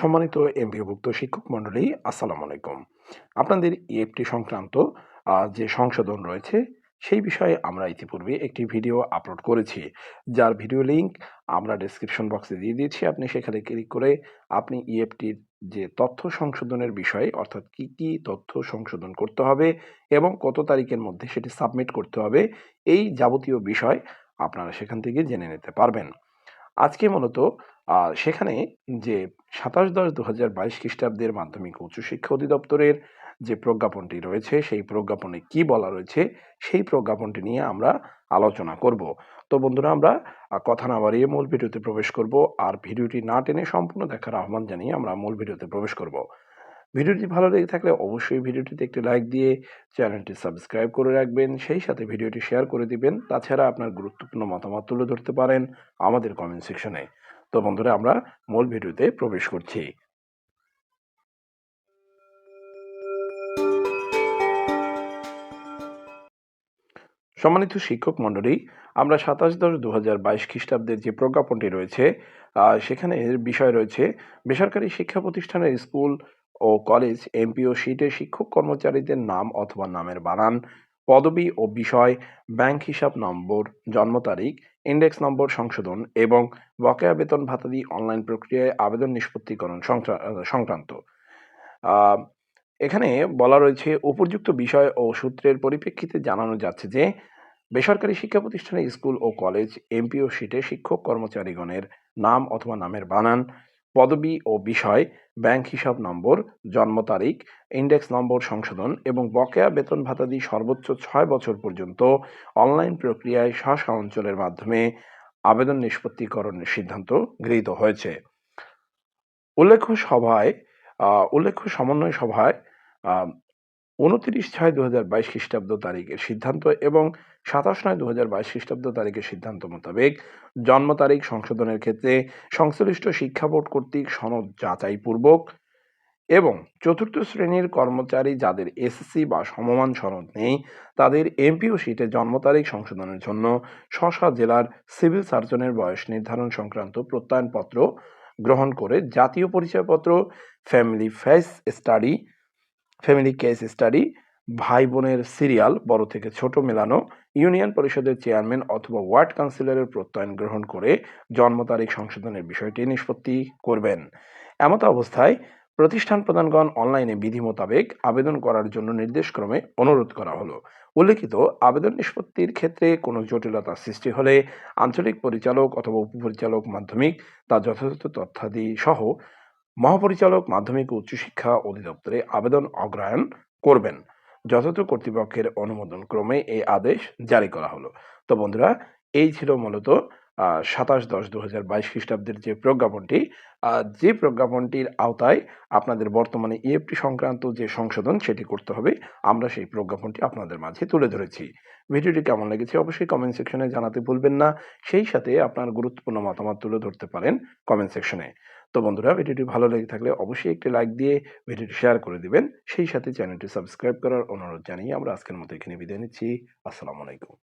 সম্মানিত এমপিওভুক্ত শিক্ষক মণ্ডলী, আসসালামু আলাইকুম। আপনাদের ইএফটি সংক্রান্ত যে সংশোধন রয়েছে, সেই বিষয়ে আমরা ইতিপূর্বে একটি ভিডিও আপলোড করেছি। যার ভিডিও লিংক আমরা ডেসক্রিপশন বক্সে দিয়ে দিয়েছি। আপনি সেখানে ক্লিক করে আপনি ইএফটির যে তথ্য সংশোধনের বিষয়ে, অর্থাৎ কি কি তথ্য সংশোধন করতে হবে এবং কত তারিখের মধ্যে সেটি সাবমিট করতে হবে, এই যাবতীয় বিষয় আপনারা সেখান থেকে জেনে নিতে পারবেন। আজকে মূলত সেখানে যে সাতাশ দশ দু হাজার বাইশ খ্রিস্টাব্দের মাধ্যমিক উচ্চশিক্ষা অধিদপ্তরের যে প্রজ্ঞাপনটি রয়েছে, সেই প্রজ্ঞাপনে কি বলা রয়েছে, সেই প্রজ্ঞাপনটি নিয়ে আমরা আলোচনা করব। তো বন্ধুরা, আমরা কথা না বাড়িয়ে মূল ভিডিওতে প্রবেশ করব। আর ভিডিওটি না টেনে সম্পূর্ণ দেখার আহ্বান জানিয়ে আমরা মূল ভিডিওতে প্রবেশ করব। ভিডিওটি ভালো লেগে থাকলে অবশ্যই ভিডিওটিতে একটি লাইক দিয়ে চ্যানেলটি সাবস্ক্রাইব করে রাখবেন। সেই সাথে ভিডিওটি শেয়ার করে দিবেন। তাছাড়া আপনার গুরুত্বপূর্ণ মতামত তুলে ধরতে পারেন আমাদের কমেন্ট সেকশনে তো বন্ধুরা, আমরা মূল ভিডিওতে প্রবেশ করছি। সম্মানিত শিক্ষক মণ্ডলী, আমরা সাতাশ দশ দু হাজার বাইশ খ্রিস্টাব্দের যে প্রজ্ঞাপনটি রয়েছে সেখানে বিষয় রয়েছে, বেসরকারি শিক্ষা প্রতিষ্ঠানের স্কুল ও কলেজ এমপিও শিটে শিক্ষক কর্মচারীদের নাম অথবা নামের বানান, পদবি ও বিষয়, ব্যাংক হিসাব নম্বর, জন্ম তারিখ, ইন্ডেক্স নম্বর সংশোধন এবং বকেয়া বেতন ভাতাদি অনলাইন প্রক্রিয়ায় আবেদন নিষ্পত্তিকরণ সংক্রা- সংক্রান্ত। এখানে বলা রয়েছে উপযুক্ত বিষয় ও সূত্রের পরিপ্রেক্ষিতে জানানো যাচ্ছে যে, বেসরকারি শিক্ষা প্রতিষ্ঠানে স্কুল ও কলেজ এমপিও শিটে শিক্ষক কর্মচারীগণের নাম অথবা নামের বানান পদবি ও বিষয়, ব্যাংক হিসাব নম্বর, জন্ম তারিখ, ইন্ডেক্স নম্বর সংশোধন এবং বকেয়া বেতন ভাতাদি সর্বোচ্চ ছয় বছর পর্যন্ত অনলাইন প্রক্রিয়ায় স্ব অঞ্চলের মাধ্যমে আবেদন নিষ্পত্তিকরণের সিদ্ধান্ত গৃহীত হয়েছে। উল্লেখ্য সভায় উল্লেখ্য সমন্বয় সভায় উনত্রিশ ছয় দু হাজার বাইশ খ্রিস্টাব্দ তারিখের সিদ্ধান্ত এবং সাতাশ নয় দু হাজার বাইশ খ্রিস্টাব্দ তারিখের সিদ্ধান্ত মোতাবেক জন্ম তারিখ সংশোধনের ক্ষেত্রে সংশ্লিষ্ট শিক্ষা বোর্ড কর্তৃক সনদ যাচাইপূর্বক এবং চতুর্থ শ্রেণির কর্মচারী যাদের এসএসসি বা সমমান সনদ নেই, তাদের এমপিও সিটে জন্ম তারিখ সংশোধনের জন্য স্ব জেলার সিভিল সার্জনের বয়স নির্ধারণ সংক্রান্ত প্রত্যয়নপত্র গ্রহণ করে জাতীয় পরিচয়পত্র, family face study family case study ভাই বোনের সিরিয়াল, বড় থেকে ছোট মেলানো, ইউনিয়ন পরিষদের চেয়ারম্যান অথবা ওয়ার্ড কাউন্সিলরের প্রত্যয়ন গ্রহণ করে জন্ম তারিখ সংশোধনের বিষয়টি নিষ্পত্তি করবেন। এমত অবস্থায় প্রতিষ্ঠান প্রধানগণ অনলাইনে বিধি মোতাবেক আবেদন করার জন্য নির্দেশক্রমে অনুরোধ করা হলো। উল্লেখিত আবেদন নিষ্পত্তির ক্ষেত্রে কোনো জটিলতা সৃষ্টি হলে আঞ্চলিক পরিচালক অথবা উপপরিচালক মাধ্যমিক তার যথাযথ তথ্যাদি সহ মহাপরিচালক, মাধ্যমিক ও উচ্চশিক্ষা অধিদপ্তরে আবেদন অগ্রহায়ণ করবেন। যথাযথ কর্তৃপক্ষের অনুমোদন ক্রমে এই আদেশ জারি করা হলো। তো বন্ধুরা, এই ছিল মূলত সাতাশ দশ দু হাজার বাইশ খ্রিস্টাব্দের যে প্রজ্ঞাপনটি। যে প্রজ্ঞাপনটির আওতায় আপনাদের বর্তমানে ইএফটি সংক্রান্ত যে সংশোধন, সেটি করতে হবে। আমরা সেই প্রজ্ঞাপনটি আপনাদের মাঝে তুলে ধরেছি। ভিডিওটি কেমন লেগেছে অবশ্যই কমেন্ট সেকশনে জানাতে ভুলবেন না। সেই সাথে আপনার গুরুত্বপূর্ণ মতামত তুলে ধরতে পারেন কমেন্ট সেকশনে তো বন্ধুরা ভিডিওটি ভালো লেগে থাকলে অবশ্যই একটি লাইক দিয়ে ভিডিওটি শেয়ার করে দিবেন। সেই সাথে চ্যানেলটি সাবস্ক্রাইব করার অনুরোধ জানিয়ে আমরা আজকের মতো এখানে বিদায় নিচ্ছি। আসসালামু আলাইকুম।